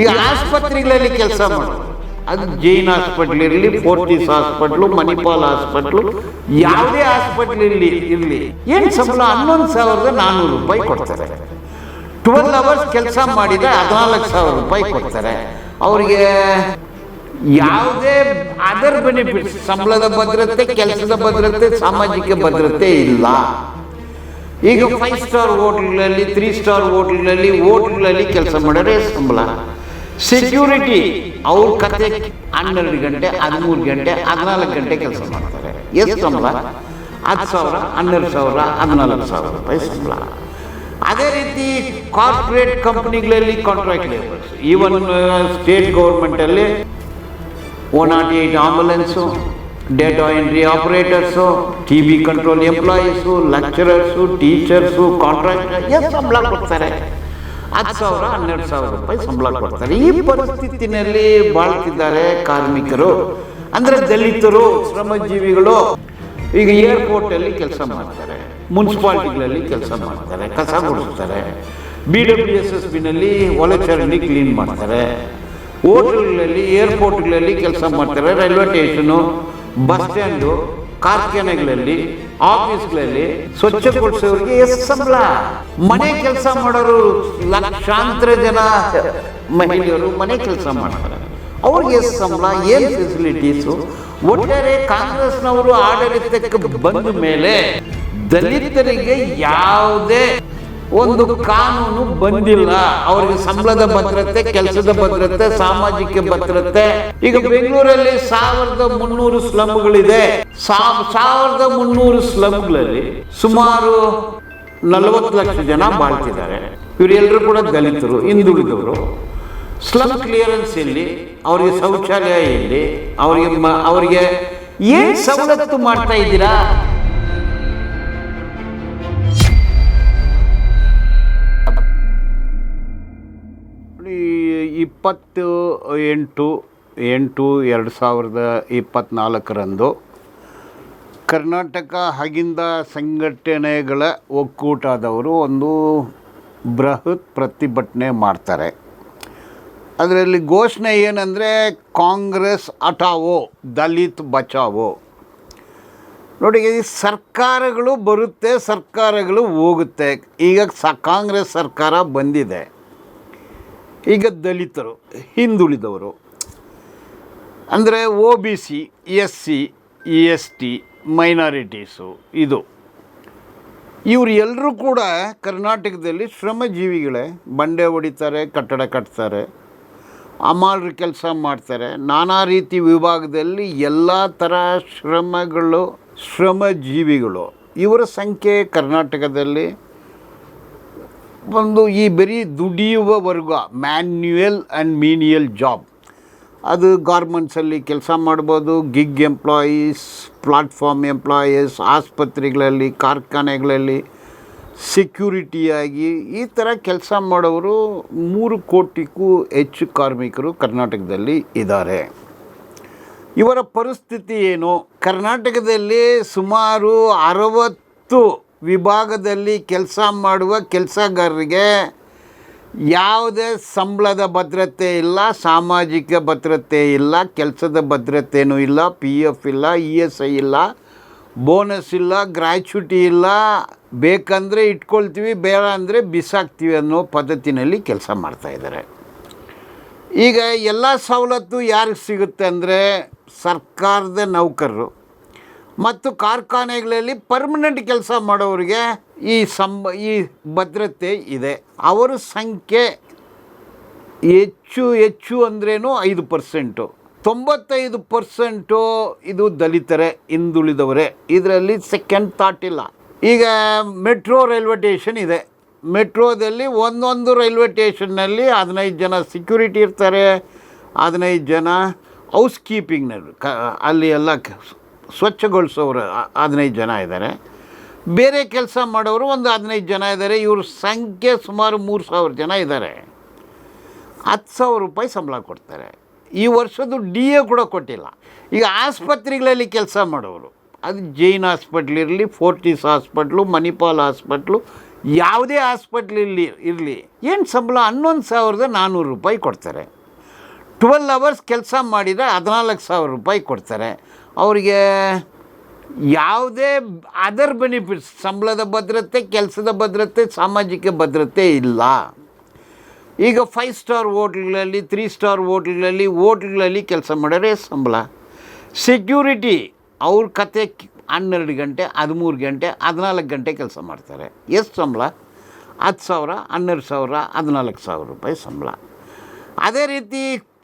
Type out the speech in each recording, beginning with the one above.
ಈಗ ಆಸ್ಪತ್ರೆಗಳಲ್ಲಿ ಕೆಲಸ ಮಾಡೋದು. ಅದು ಜೈನ್ ಹಾಸ್ಪಿಟ್ಲ್ ಇರಲಿ, ಫೋರ್ಟಿಸ್ ಹಾಸ್ಪಿಟ್ಲು, ಮಣಿಪಾಲ್ ಹಾಸ್ಪಿಟ್ಲು, ಯಾವುದೇ ಹಾಸ್ಪಿಟ್ಲ್ ಇರಲಿ ಇರಲಿ ಏನು ಸಂಬಳ? ಹನ್ನೊಂದು ಸಾವಿರದ ನಾನ್ನೂರು ರೂಪಾಯಿ ಕೊಡ್ತಾರೆ. ಟ್ವೆಲ್ ಅವರ್ಸ್ ಕೆಲಸ ಮಾಡಿದರೆ ಹದಿನಾಲ್ಕು ಸಾವಿರ ರೂಪಾಯಿ ಕೊಡ್ತಾರೆ. ಅವರಿಗೆ ಯಾವುದೇ ಅದರ್ ಬೆನಿಫಿಟ್ಸ್ ಸಂಬಳದ ಭದ್ರತೆ, ಕೆಲಸದ ಭದ್ರತೆ, ಸಾಮಾಜಿಕ ಭದ್ರತೆ ಇಲ್ಲ. ಈಗ ಫೈವ್ ಸ್ಟಾರ್ ಹೋಟ್ಲ್ಗಳಲ್ಲಿ ತ್ರೀ ಸ್ಟಾರ್ ಹೋಟ್ಲ್ಗಳಲ್ಲಿ ಹೋಟ್ಲ್ಗಳಲ್ಲಿ ಕೆಲಸ ಮಾಡಿದ್ರೆ ಸಂಬಳ. ಸೆಕ್ಯೂರಿಟಿ ಅವ್ರ ಕತೆ ಹನ್ನೆರಡು ಗಂಟೆ, ಹದಿಮೂರು ಗಂಟೆ, ಹದಿನಾಲ್ಕು ಗಂಟೆ ಕೆಲಸ ಮಾಡ್ತಾರೆ. ಎಷ್ಟು ಸಂಬಳ? ಹತ್ತು ಸಾವಿರ, ಹನ್ನೆರಡು ಸಾವಿರ, ಹದಿನಾಲ್ಕು ಸಾವಿರ ರೂಪಾಯಿ ಸಂಬಳ. ಅದೇ ರೀತಿ ಕಾರ್ಪೊರೇಟ್ ಕಂಪ್ನಿಗಳಲ್ಲಿ contract labours even state ಗೌರ್ಮೆಂಟಲ್ಲಿ one nought eight ambulance data entry operators T V control employees lecturers teachers contractor ಎಷ್ಟು ಸಂಬಳ ಕೊಡ್ತಾರೆ? ಹತ್ತು ಸಾವಿರ, ಹನ್ನೆರಡು ಸಾವಿರ ರೂಪಾಯಿ ಸಂಬಳ ಕೊಡ್ತಾರೆ. ಈ ಪರಿಸ್ಥಿತಿನಲ್ಲಿ ಬಾಳ್ತಿದ್ದಾರೆ ಕಾರ್ಮಿಕರು. ಅಂದರೆ ದಲಿತರು, ಶ್ರಮಜೀವಿಗಳು ಈಗ ಏರ್ಪೋರ್ಟಲ್ಲಿ ಕೆಲಸ ಮಾಡ್ತಾರೆ, ಮುನ್ಸಿಪಾಲ್ಟಿಗಳಲ್ಲಿ ಕೆಲಸ ಮಾಡ್ತಾರೆ, ಕಸ ಗುಡಿಸ್ತಾರೆ. ಬಿ ಡಬ್ಲ್ಯೂ ಎಸ್ ಎಸ್ ಬಿನಲ್ಲಿ ಒಳಚರಂಡಿ ಕ್ಲೀನ್ ಮಾಡ್ತಾರೆ. ಹೋಟೆಲ್ಗಳಲ್ಲಿ, ಏರ್ಪೋರ್ಟ್ಗಳಲ್ಲಿ ಕೆಲಸ ಮಾಡ್ತಾರೆ, ರೈಲ್ವೆ ಸ್ಟೇಷನು, ಬಸ್ ಸ್ಟ್ಯಾಂಡು. ಕಾರ್ಖಾನೆಗಳಲ್ಲಿ, ಆಫೀಸ್ಗಳಲ್ಲಿ ಸ್ವಚ್ಛಗೊಳಿಸೋರಿಗೆ ಎಷ್ಟು ಸಂಬಳ. ಮನೆ ಕೆಲಸ ಮಾಡೋರು ಲಕ್ಷಾಂತರ ಜನ ಮಹಿಳೆಯರು ಮನೆ ಕೆಲಸ ಮಾಡ್ತಾರೆ. ಅವ್ರಿಗೆ ಎಷ್ಟು ಸಂಬಳ, ಏನು ಫೆಸಿಲಿಟೀಸು ಒಟ್ಟಾರೆ ಕಾಂಗ್ರೆಸ್ನವರು ಆಡಳಿತಕ್ಕೆ ಬಂದ ಮೇಲೆ ದಲಿತರಿಗೆ ಯಾವುದೇ ಒಂದು ಕಾನೂನು ಬಂದಿಲ್ಲ. ಅವರಿಗೆ ಸಂಬಳದ ಭದ್ರತೆ, ಕೆಲಸದ ಭದ್ರತೆ, ಸಾಮಾಜಿಕ ಭದ್ರತೆ. ಈಗ ಬೆಂಗಳೂರಲ್ಲಿ ಸಾವಿರದ ಮುನ್ನೂರು ಸ್ಲಮ್ಗಳಿದೆ. ಸಾವಿರದ ಮುನ್ನೂರು ಸ್ಲಮ್ಗಳಲ್ಲಿ ಸುಮಾರು ನಲವತ್ತು ಲಕ್ಷ ಜನ ಬಾಳ್ತಿದ್ದಾರೆ. ಇವರೆಲ್ಲರೂ ಕೂಡ ದಲಿತರು, ಹಿಂದುಳಿದವರು. ಸ್ಲಮ್ ಕ್ಲಿಯರೆನ್ಸ್ ಇಲ್ಲಿ, ಅವರಿಗೆ ಶೌಚಾಲಯ ಇಲ್ಲಿ, ಅವರಿಗೆ ಅವರಿಗೆ ಏನು ಸವಲತ್ತು ಮಾಡ್ತಾ ಇದ್ದೀರಾ? ಇಪ್ಪತ್ತು ಎಂಟು ಎಂಟು ಎರಡು ಸಾವಿರದ ಇಪ್ಪತ್ತ್ನಾಲ್ಕರಂದು ಕರ್ನಾಟಕ ಹಗಿಂದ ಸಂಘಟನೆಗಳ ಒಕ್ಕೂಟದವರು ಒಂದು ಬೃಹತ್ ಪ್ರತಿಭಟನೆ ಮಾಡ್ತಾರೆ. ಅದರಲ್ಲಿ ಘೋಷಣೆ ಏನಂದರೆ ಕಾಂಗ್ರೆಸ್ ಅಟಾವೋ ದಲಿತ್ ಬಚಾವೋ. ನೋಡಿ ಸರ್ಕಾರಗಳು ಬರುತ್ತೆ, ಸರ್ಕಾರಗಳು ಹೋಗುತ್ತೆ. ಈಗ ಸ ಕಾಂಗ್ರೆಸ್ ಸರ್ಕಾರ ಬಂದಿದೆ. ಈಗ ದಲಿತರು, ಹಿಂದುಳಿದವರು, ಅಂದರೆ O B C S C S T minorities ಇದು. ಇವರು ಎಲ್ಲರೂ ಕೂಡ ಕರ್ನಾಟಕದಲ್ಲಿ ಶ್ರಮಜೀವಿಗಳೇ. ಬಂಡೆ ಹೊಡಿತಾರೆ, ಕಟ್ಟಡ ಕಟ್ತಾರೆ, ಅಮಾಲ್ರ ಕೆಲಸ ಮಾಡ್ತಾರೆ. ನಾನಾ ರೀತಿ ವಿಭಾಗದಲ್ಲಿ ಎಲ್ಲ ಥರ ಶ್ರಮಗಳು, ಶ್ರಮಜೀವಿಗಳು. ಇವರ ಸಂಖ್ಯೆ ಕರ್ನಾಟಕದಲ್ಲಿ ಒಂದು ಈ ಬರೀ ದುಡಿಯುವ ವರ್ಗ ಮ್ಯಾನ್ಯುಯಲ್ ಆ್ಯಂಡ್ ಮೀನಿಯಲ್ ಜಾಬ್ ಅದು ಗಾರ್ಮೆಂಟ್ಸಲ್ಲಿ ಕೆಲಸ ಮಾಡ್ಬೋದು ಗಿಗ್ ಎಂಪ್ಲಾಯೀಸ್ ಪ್ಲಾಟ್ಫಾರ್ಮ್ ಎಂಪ್ಲಾಯೀಸ್ ಆಸ್ಪತ್ರೆಗಳಲ್ಲಿ, ಕಾರ್ಖಾನೆಗಳಲ್ಲಿ ಸೆಕ್ಯೂರಿಟಿಯಾಗಿ ಈ ಥರ ಕೆಲಸ ಮಾಡೋರು ಮೂರು ಕೋಟಿಗೂ ಹೆಚ್ಚು ಕಾರ್ಮಿಕರು ಕರ್ನಾಟಕದಲ್ಲಿ ಇದ್ದಾರೆ. ಇವರ ಪರಿಸ್ಥಿತಿ ಏನು? ಕರ್ನಾಟಕದಲ್ಲಿ ಸುಮಾರು ಅರವತ್ತು ವಿಭಾಗದಲ್ಲಿ ಕೆಲಸ ಮಾಡುವ ಕೆಲಸಗಾರರಿಗೆ ಯಾವುದೇ ಸಂಬಳದ ಭದ್ರತೆ ಇಲ್ಲ, ಸಾಮಾಜಿಕ ಭದ್ರತೆ ಇಲ್ಲ, ಕೆಲಸದ ಭದ್ರತೆಯೂ ಇಲ್ಲ ಪಿ ಎಫ್ ಇಲ್ಲ ಇ ಎಸ್ ಐ ಇಲ್ಲ, ಬೋನಸ್ ಇಲ್ಲ ಗ್ರ್ಯಾಚ್ಯುಟಿ ಇಲ್ಲ, ಬೇಕಂದರೆ ಇಟ್ಕೊಳ್ತೀವಿ, ಬೇಡ ಅಂದರೆ ಬಿಸಾಕ್ತೀವಿ ಅನ್ನೋ ಪದ್ಧತಿನಲ್ಲಿ ಕೆಲಸ ಮಾಡ್ತಾಯಿದ್ದಾರೆ ಈಗ ಎಲ್ಲ ಸವಲತ್ತು ಯಾರಿಗೆ ಸಿಗುತ್ತೆ ಅಂದರೆ ಸರ್ಕಾರದ ನೌಕರರು. ಮತ್ತು ಕಾರ್ಖಾನೆಗಳಲ್ಲಿ ಪರ್ಮನೆಂಟ್ ಕೆಲಸ ಮಾಡೋರಿಗೆ ಈ ಸಂಬ, ಈ ಭದ್ರತೆ ಇದೆ. ಅವರ ಸಂಖ್ಯೆ ಹೆಚ್ಚು ಹೆಚ್ಚು ಅಂದ್ರೇನು ಐದು ಪರ್ಸೆಂಟು. ತೊಂಬತ್ತೈದು ಪರ್ಸೆಂಟು ಇದು ದಲಿತರೆ, ಹಿಂದುಳಿದವರೇ. ಇದರಲ್ಲಿ ಸೆಕೆಂಡ್ ಥಾಟ್ ಇಲ್ಲ. ಈಗ ಮೆಟ್ರೋ ರೈಲ್ವೆ ಟೇಷನ್ ಇದೆ. ಮೆಟ್ರೋದಲ್ಲಿ ಒಂದೊಂದು ರೈಲ್ವೆ ಟೇಷನ್ನಲ್ಲಿ ಹದಿನೈದು ಜನ ಸೆಕ್ಯೂರಿಟಿ ಇರ್ತಾರೆ. ಹದಿನೈದು ಜನ ಹೌಸ್ ಕೀಪಿಂಗ್ನಲ್ಲಿ ಕ, ಅಲ್ಲಿ ಎಲ್ಲ ಸ್ವಚ್ಛಗೊಳಿಸೋರು ಹದಿನೈದು ಜನ ಇದ್ದಾರೆ. ಬೇರೆ ಕೆಲಸ ಮಾಡೋರು ಒಂದು ಹದಿನೈದು ಜನ ಇದ್ದಾರೆ. ಇವ್ರ ಸಂಖ್ಯೆ ಸುಮಾರು ಮೂರು ಸಾವಿರ ಜನ ಇದ್ದಾರೆ. ಹತ್ತು ಸಾವಿರ ರೂಪಾಯಿ ಸಂಬಳ ಕೊಡ್ತಾರೆ. ಈ ವರ್ಷದ್ದು ಡಿ ಎ ಕೂಡ ಕೊಟ್ಟಿಲ್ಲ. ಈಗ ಆಸ್ಪತ್ರೆಗಳಲ್ಲಿ ಕೆಲಸ ಮಾಡೋರು. ಅದು ಜೈನ್ ಹಾಸ್ಪಿಟ್ಲ್ ಇರಲಿ, ಫೋರ್ಟಿಸ್ ಹಾಸ್ಪಿಟ್ಲು, ಮಣಿಪಾಲ್ ಹಾಸ್ಪಿಟ್ಲು, ಯಾವುದೇ ಹಾಸ್ಪಿಟ್ಲಲ್ಲಿ ಇರಲಿ ಏನು ಸಂಬಳ? ಹನ್ನೊಂದು ಸಾವಿರದ ನಾನ್ನೂರು ರೂಪಾಯಿ ಕೊಡ್ತಾರೆ. ಟ್ವೆಲ್ ಅವರ್ಸ್ ಕೆಲಸ ಮಾಡಿದರೆ ಹದಿನಾಲ್ಕು ಸಾವಿರ ರೂಪಾಯಿ ಕೊಡ್ತಾರೆ. ಅವರಿಗೆ ಯಾವುದೇ ಅದರ್ ಬೆನಿಫಿಟ್ಸ್ ಸಂಬಳದ ಭದ್ರತೆ, ಕೆಲಸದ ಭದ್ರತೆ, ಸಾಮಾಜಿಕ ಭದ್ರತೆ ಇಲ್ಲ. ಈಗ ಫೈವ್ ಸ್ಟಾರ್ ಹೋಟ್ಲ್ಗಳಲ್ಲಿ ತ್ರೀ ಸ್ಟಾರ್ ಹೋಟ್ಲ್ಗಳಲ್ಲಿ ಹೋಟ್ಲ್ಗಳಲ್ಲಿ ಕೆಲಸ ಮಾಡೋರೆ ಸಂಬಳ. ಸೆಕ್ಯೂರಿಟಿ ಅವ್ರ ಕತೆ ಹನ್ನೆರಡು ಗಂಟೆ, ಹದಿಮೂರು ಗಂಟೆ, ಹದಿನಾಲ್ಕು ಗಂಟೆ ಕೆಲಸ ಮಾಡ್ತಾರೆ. ಎಷ್ಟು ಸಂಬಳ? ಹತ್ತು ಸಾವಿರ, ಹನ್ನೆರಡು ಸಾವಿರ, ಹದಿನಾಲ್ಕು ಸಾವಿರ ರೂಪಾಯಿ ಸಂಬಳ. ಅದೇ ರೀತಿ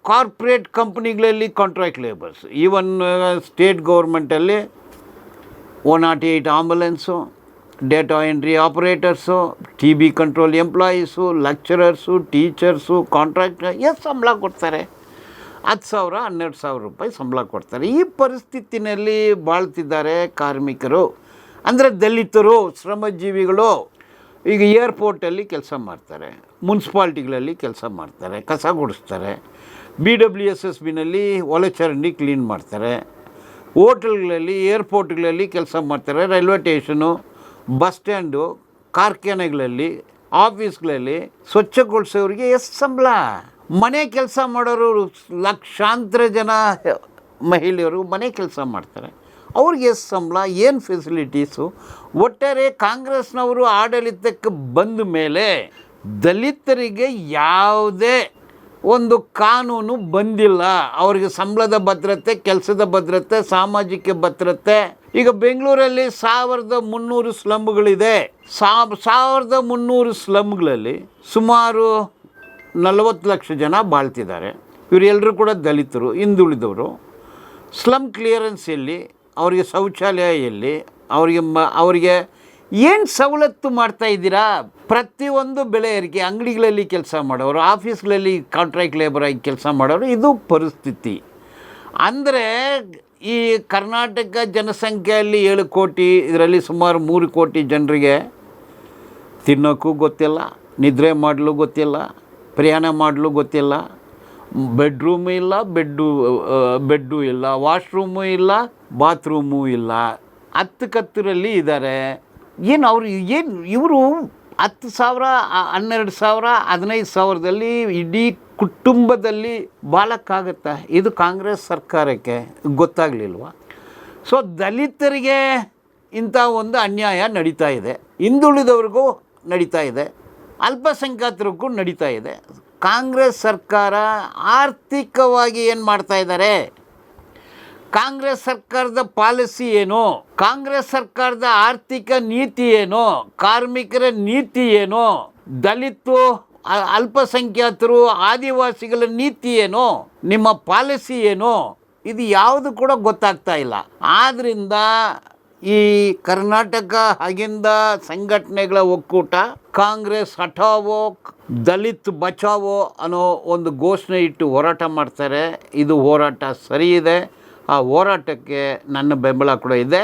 ಕಾರ್ಪೊರೇಟ್ ಕಂಪ್ನಿಗಳಲ್ಲಿ contract labours even state ಗೌರ್ಮೆಂಟಲ್ಲಿ one nought eight ambulance data entry operators T B control employees lecturers teachers contract ಎಷ್ಟು ಸಂಬಳ ಕೊಡ್ತಾರೆ. ಹತ್ತು ಸಾವಿರ, ಹನ್ನೆರಡು ಸಾವಿರ ರೂಪಾಯಿ ಸಂಬಳ ಕೊಡ್ತಾರೆ. ಈ ಪರಿಸ್ಥಿತಿನಲ್ಲಿ ಬಾಳ್ತಿದ್ದಾರೆ ಕಾರ್ಮಿಕರು. ಅಂದರೆ ದಲಿತರು, ಶ್ರಮಜೀವಿಗಳು ಈಗ ಏರ್ಪೋರ್ಟಲ್ಲಿ ಕೆಲಸ ಮಾಡ್ತಾರೆ. ಮುನ್ಸಿಪಾಲ್ಟಿಗಳಲ್ಲಿ ಕೆಲಸ ಮಾಡ್ತಾರೆ, ಕಸ ಗುಡಿಸ್ತಾರೆ. ಬಿ ಡಬ್ಲ್ಯೂ ಎಸ್ ಎಸ್ ಬಿನಲ್ಲಿ ಒಲೆ ಚರಂಡಿ ಕ್ಲೀನ್ ಮಾಡ್ತಾರೆ. ಹೋಟೆಲ್ಗಳಲ್ಲಿ, ಏರ್ಪೋರ್ಟ್ಗಳಲ್ಲಿ ಕೆಲಸ ಮಾಡ್ತಾರೆ. ರೈಲ್ವೆ ಸ್ಟೇಷನು, ಬಸ್ ಸ್ಟ್ಯಾಂಡು, ಕಾರ್ಖಾನೆಗಳಲ್ಲಿ, ಆಫೀಸ್ಗಳಲ್ಲಿ ಸ್ವಚ್ಛಗೊಳಿಸೋರಿಗೆ ಎಷ್ಟು ಸಂಬಳ ಮನೆ ಕೆಲಸ ಮಾಡೋರು ಲಕ್ಷಾಂತರ ಜನ ಮಹಿಳೆಯರು ಮನೆ ಕೆಲಸ ಮಾಡ್ತಾರೆ. ಅವ್ರಿಗೆ ಎಷ್ಟು ಸಂಬಳ ಏನು ಫೆಸಿಲಿಟೀಸು ಒಟ್ಟಾರೆ ಕಾಂಗ್ರೆಸ್ನವರು ಆಡಳಿತಕ್ಕೆ ಬಂದ ಮೇಲೆ ದಲಿತರಿಗೆ ಯಾವುದೇ ಒಂದು ಕಾನೂನು ಬಂದಿಲ್ಲ. ಅವರಿಗೆ ಸಂಬಳದ ಭದ್ರತೆ, ಕೆಲಸದ ಭದ್ರತೆ, ಸಾಮಾಜಿಕ ಭದ್ರತೆ. ಈಗ ಬೆಂಗಳೂರಲ್ಲಿ ಸಾವಿರದ ಮುನ್ನೂರು ಸ್ಲಮ್ಗಳಿದೆ. ಸಾವ್ ಸಾವಿರದ ಮುನ್ನೂರು ಸ್ಲಮ್ಗಳಲ್ಲಿ ಸುಮಾರು ನಲವತ್ತು ಲಕ್ಷ ಜನ ಬಾಳ್ತಿದ್ದಾರೆ. ಇವರೆಲ್ಲರೂ ಕೂಡ ದಲಿತರು, ಹಿಂದುಳಿದವರು. ಸ್ಲಮ್ ಕ್ಲಿಯರೆನ್ಸ್ ಎಲ್ಲಿ? ಅವರಿಗೆ ಶೌಚಾಲಯ ಎಲ್ಲಿ? ಅವರಿಗೆ ಮ, ಅವರಿಗೆ ಏನು ಸವಲತ್ತು ಮಾಡ್ತಾ ಇದ್ದೀರಾ? ಪ್ರತಿಯೊಂದು ಬೆಳೆಯರಿಗೆ ಅಂಗಡಿಗಳಲ್ಲಿ ಕೆಲಸ ಮಾಡೋರು, ಆಫೀಸ್ಗಳಲ್ಲಿ ಕಾಂಟ್ರಾಕ್ಟ್ ಲೇಬರ್ ಆಗಿ ಕೆಲಸ ಮಾಡೋರು, ಇದು ಪರಿಸ್ಥಿತಿ. ಅಂದರೆ ಈ ಕರ್ನಾಟಕ ಜನಸಂಖ್ಯೆಯಲ್ಲಿ ಏಳು ಕೋಟಿ, ಇದರಲ್ಲಿ ಸುಮಾರು ಮೂರು ಕೋಟಿ ಜನರಿಗೆ ತಿನ್ನೋಕ್ಕೂ ಗೊತ್ತಿಲ್ಲ, ನಿದ್ರೆ ಮಾಡಲು ಗೊತ್ತಿಲ್ಲ, ಪ್ರಯಾಣ ಮಾಡಲು ಗೊತ್ತಿಲ್ಲ ಬೆಡ್ರೂಮು ಇಲ್ಲ ಬೆಡ್ಡು ಬೆಡ್ಡು ಇಲ್ಲ ವಾಶ್ರೂಮು ಇಲ್ಲ ಬಾತ್ರೂಮು ಇಲ್ಲ. ಹತ್ತು ಕತ್ತರಲ್ಲಿ ಇದ್ದಾರೆ. ಏನು ಅವರು ಏನು ಇವರು ಹತ್ತು ಸಾವಿರ ಹನ್ನೆರಡು ಸಾವಿರ, ಹದಿನೈದು ಸಾವಿರದಲ್ಲಿ ಇಡೀ ಕುಟುಂಬದಲ್ಲಿ ಬಾಳಕ್ಕಾಗತ್ತಾ ಇದು ಕಾಂಗ್ರೆಸ್ ಸರ್ಕಾರಕ್ಕೆ ಗೊತ್ತಾಗಲಿಲ್ವ? ಸೊ ದಲಿತರಿಗೆ ಇಂಥ ಒಂದು ಅನ್ಯಾಯ ನಡೀತಾ ಇದೆ. ಹಿಂದುಳಿದವ್ರಿಗೂ ನಡೀತಾ ಇದೆ. ಅಲ್ಪಸಂಖ್ಯಾತರಿಗೂ ನಡೀತಾ ಇದೆ. ಕಾಂಗ್ರೆಸ್ ಸರ್ಕಾರ ಆರ್ಥಿಕವಾಗಿ ಏನು ಮಾಡ್ತಾ ಇದ್ದಾರೆ? ಕಾಂಗ್ರೆಸ್ ಸರ್ಕಾರದ ಪಾಲಿಸಿ ಏನು? ಕಾಂಗ್ರೆಸ್ ಸರ್ಕಾರದ ಆರ್ಥಿಕ ನೀತಿ ಏನು? ಕಾರ್ಮಿಕರ ನೀತಿ ಏನು? ದಲಿತು ಅಲ್ಪಸಂಖ್ಯಾತರು, ಆದಿವಾಸಿಗಳ ನೀತಿ ಏನು? ನಿಮ್ಮ ಪಾಲಿಸಿ ಏನು? ಇದು ಯಾವುದು ಕೂಡ ಗೊತ್ತಾಗ್ತಾ ಇಲ್ಲ. ಆದ್ದರಿಂದ ಈ ಕರ್ನಾಟಕ ಅಗಿಂದ ಸಂಘಟನೆಗಳ ಒಕ್ಕೂಟ, ಕಾಂಗ್ರೆಸ್ ಹಠಾವೋ, ದಲಿತ್ ಬಚಾವೋ ಅನ್ನೋ ಒಂದು ಘೋಷಣೆ ಇಟ್ಟು ಹೋರಾಟ ಮಾಡ್ತಾರೆ. ಇದು ಹೋರಾಟ ಸರಿ ಇದೆ ಆ ಹೋರಾಟಕ್ಕೆ ನನ್ನ ಬೆಂಬಲ ಕೂಡ ಇದೆ.